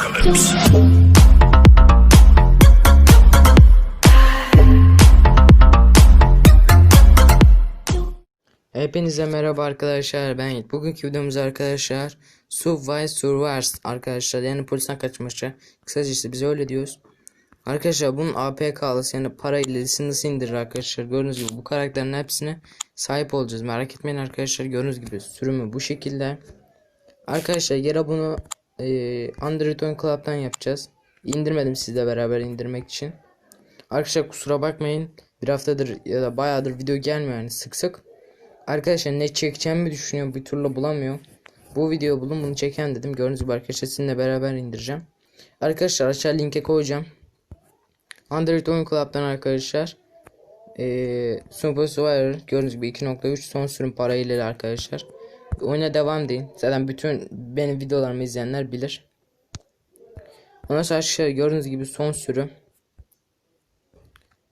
apocalypse. Hepinize merhaba arkadaşlar ben Yiğit. Bugünkü videomuz arkadaşlar Subway Survivors arkadaşlar yani polisten kaçmaca kısacası biz öyle diyoruz. Arkadaşlar bunun APK'lısı yani para ilerisi nasıl indirir arkadaşlar gördüğünüz gibi bu karakterin hepsine sahip olacağız merak etmeyin arkadaşlar gördüğünüz gibi sürümü bu şekilde. Arkadaşlar yine bunu Android Oyun Club'dan yapacağız. İndirmedim sizle beraber indirmek için. Arkadaşlar kusura bakmayın bir haftadır ya da bayağıdır video gelmiyor yani sık sık. Arkadaşlar ne çekeceğimi düşünüyorum bir türlü bulamıyorum. Bu videoyu bulun bunu çeken dedim. Gördüğünüz gibi arkadaşlar sizinle beraber indireceğim. Arkadaşlar aşağı linke koyacağım. Android Oyun Club'dan arkadaşlar. Eee Super Survivor gördüğünüz gibi 2.3 son sürüm parayla arkadaşlar. Oyuna devam deyin. Zaten bütün benim videolarımı izleyenler bilir. Ondan sonra arkadaşlar gördüğünüz gibi son sürüm.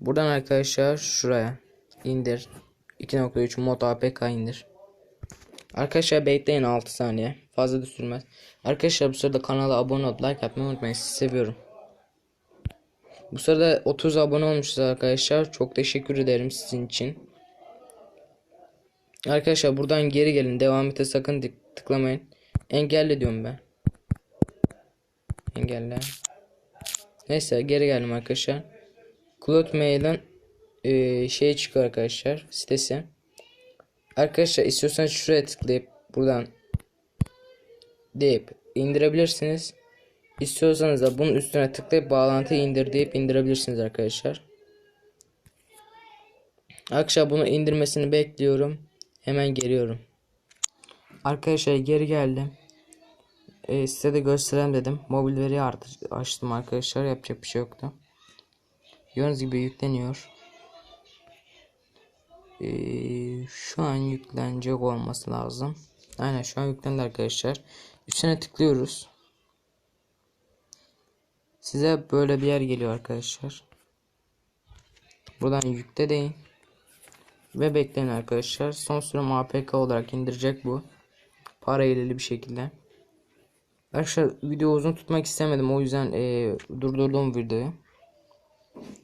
Buradan arkadaşlar şuraya indir. 2.3 mod APK indir. Arkadaşlar bekleyin 6 saniye. Fazla da sürmez. Arkadaşlar bu sırada kanala abone olup like atmayı unutmayın. Sizi seviyorum. Bu sırada 30 abone olmuşuz arkadaşlar. Çok teşekkür ederim sizin için. Arkadaşlar buradan geri gelin. Devam ete sakın tık- tıklamayın. Engelle diyorum ben. Engelle. Neyse geri geldim arkadaşlar. Cloud Mail'den e, şey çıkıyor arkadaşlar sitesi. Arkadaşlar istiyorsanız şuraya tıklayıp buradan deyip indirebilirsiniz. İstiyorsanız da bunun üstüne tıklayıp bağlantıyı indir deyip indirebilirsiniz arkadaşlar. Arkadaşlar bunu indirmesini bekliyorum. Hemen geliyorum. Arkadaşlar geri geldim. Ee, size de göstereyim dedim. Mobil veri açtım arkadaşlar. Yapacak bir şey yoktu. Gördüğünüz gibi yükleniyor. Ee, şu an yüklenecek olması lazım. Aynen şu an yüklendi arkadaşlar. Üstüne tıklıyoruz. Size böyle bir yer geliyor arkadaşlar. Buradan yükle deyin. Ve bekleyin arkadaşlar. Son sürüm APK olarak indirecek bu. Para ilgili bir şekilde. Arkadaşlar video uzun tutmak istemedim. O yüzden eee, durdurdum videoyu.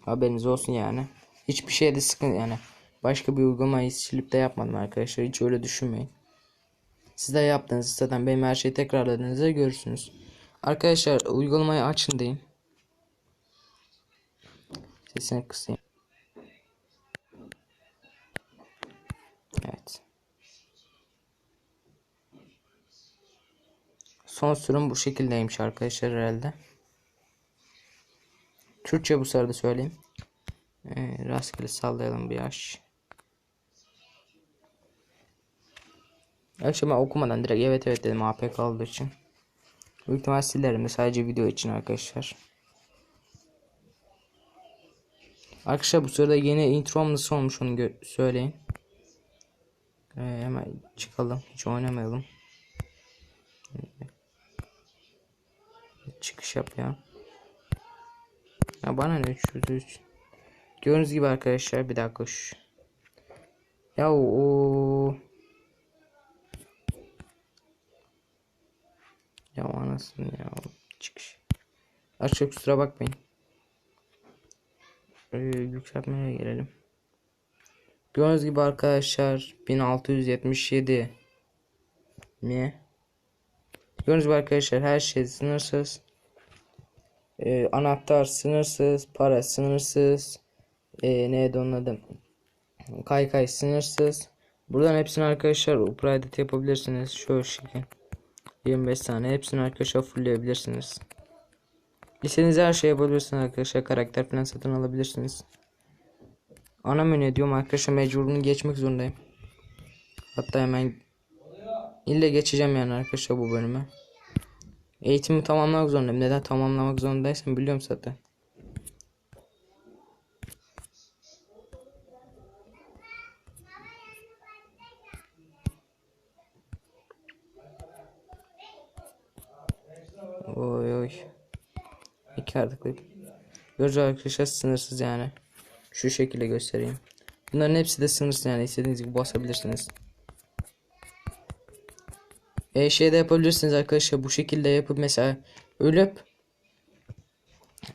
Haberiniz olsun yani. Hiçbir şeyde sıkıntı yani. Başka bir uygulamayı silip de yapmadım arkadaşlar. Hiç öyle düşünmeyin. Siz de yaptığınız zaten benim her şeyi tekrarladığınızda görürsünüz. Arkadaşlar uygulamayı açın deyin. Sesini kısayım. Evet. Son sürüm bu şekildeymiş arkadaşlar herhalde. Türkçe bu sırada söyleyeyim. Ee, rastgele sallayalım bir yaş. Akşam ben okumadan direkt evet evet dedim APK olduğu için. Büyük ihtimal silerim de sadece video için arkadaşlar. Arkadaşlar bu sırada yeni introm nasıl olmuş onu söyleyin. Ee, hemen çıkalım. Hiç oynamayalım. Çıkış yap ya. Ya bana ne 303. Gördüğünüz gibi arkadaşlar bir dakika şu. Ya o Ya anasını ya çıkış. Arkadaşlar kusura bakmayın. Ee, yükseltmeye gelelim. Gördüğünüz gibi arkadaşlar 1677 mi? Gördüğünüz gibi arkadaşlar her şey sınırsız. Ee, anahtar sınırsız, para sınırsız. Ee, neydi onun adı? Kaykay sınırsız. Buradan hepsini arkadaşlar upgrade yapabilirsiniz. Şöyle şekil. 25 tane hepsini arkadaşlar fullleyebilirsiniz. İstediğiniz her şey yapabilirsiniz arkadaşlar. Karakter falan satın alabilirsiniz. Ana menü diyorum arkadaşlar mecburunu geçmek zorundayım. Hatta hemen ille geçeceğim yani arkadaşlar bu bölüme. Eğitimi tamamlamak zorundayım. Neden tamamlamak zorundaysam biliyorum zaten. Oy oy. İki artıklık. Görücü arkadaşlar sınırsız yani. Şu şekilde göstereyim. Bunların hepsi de sınırsız yani istediğiniz gibi basabilirsiniz. E şey de yapabilirsiniz arkadaşlar bu şekilde yapıp mesela ölüp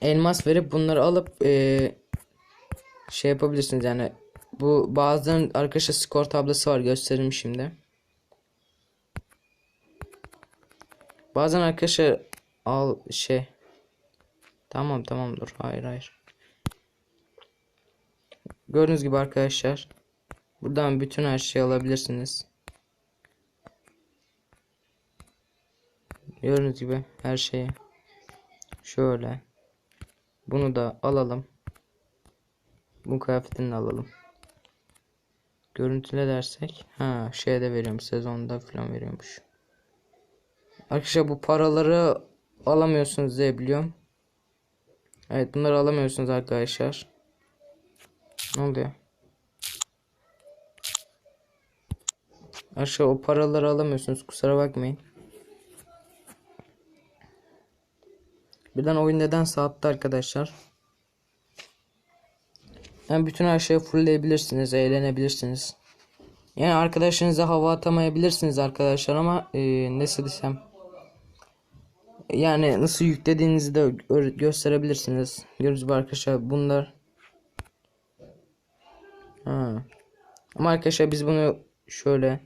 elmas verip bunları alıp eee, şey yapabilirsiniz yani bu bazılarının arkadaşlar skor tablosu var göstereyim şimdi. Bazen arkadaşlar al şey tamam tamam dur hayır hayır. Gördüğünüz gibi arkadaşlar buradan bütün her şeyi alabilirsiniz. Gördüğünüz gibi her şeyi. Şöyle. Bunu da alalım. Bu kıyafetini alalım. Görüntüle dersek. Ha şeyde veriyorum. Sezonda falan veriyormuş. Arkadaşlar bu paraları alamıyorsunuz diye biliyorum. Evet bunları alamıyorsunuz arkadaşlar. Ne oluyor? Arkadaşlar o paraları alamıyorsunuz. Kusura bakmayın. Birden oyun neden sattı arkadaşlar. Yani bütün her şeyi fullleyebilirsiniz, eğlenebilirsiniz. Yani arkadaşınıza hava atamayabilirsiniz arkadaşlar ama e, nasıl desem. Yani nasıl yüklediğinizi de gö- gösterebilirsiniz. Gibi arkadaşlar bunlar. Ama arkadaşlar biz bunu şöyle.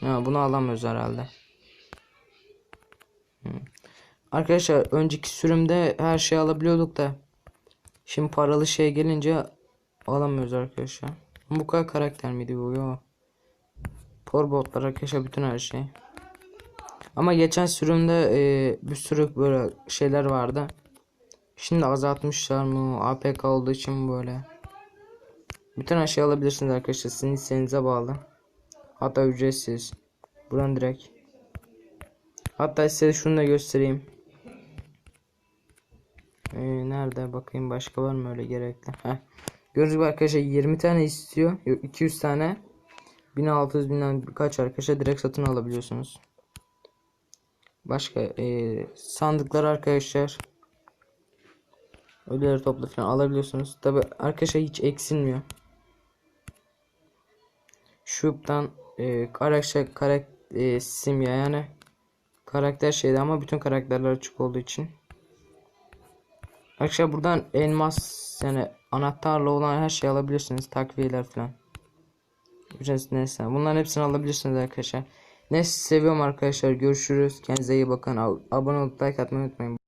Ha, bunu alamıyoruz herhalde. Arkadaşlar önceki sürümde her şeyi alabiliyorduk da şimdi paralı şey gelince alamıyoruz arkadaşlar. Bu kadar karakter miydi bu? Yo. Porbotlar arkadaşlar bütün her şey. Ama geçen sürümde e, bir sürü böyle şeyler vardı. Şimdi azaltmışlar mı? APK olduğu için böyle. Bütün her şeyi alabilirsiniz arkadaşlar. Sizin isteğinize bağlı. Hatta ücretsiz. Buradan direkt. Hatta size şunu da göstereyim. Ee, nerede bakayım başka var mı öyle gerekli. Heh. Gördüğünüz gibi arkadaşlar 20 tane istiyor. Yok 200 tane. 1600 binden birkaç arkadaşlar direkt satın alabiliyorsunuz. Başka ee, sandıklar arkadaşlar. Ödülleri topla falan alabiliyorsunuz. Tabi arkadaşlar hiç eksilmiyor. Şuptan e, karakter karak e, simya yani karakter şeydi ama bütün karakterler açık olduğu için. Arkadaşlar buradan elmas yani anahtarla olan her şeyi alabilirsiniz. Takviyeler falan. Ücretsiz neyse. Bunların hepsini alabilirsiniz arkadaşlar. Neyse seviyorum arkadaşlar. Görüşürüz. Kendinize iyi bakın. Ab- Abone olup like atmayı unutmayın.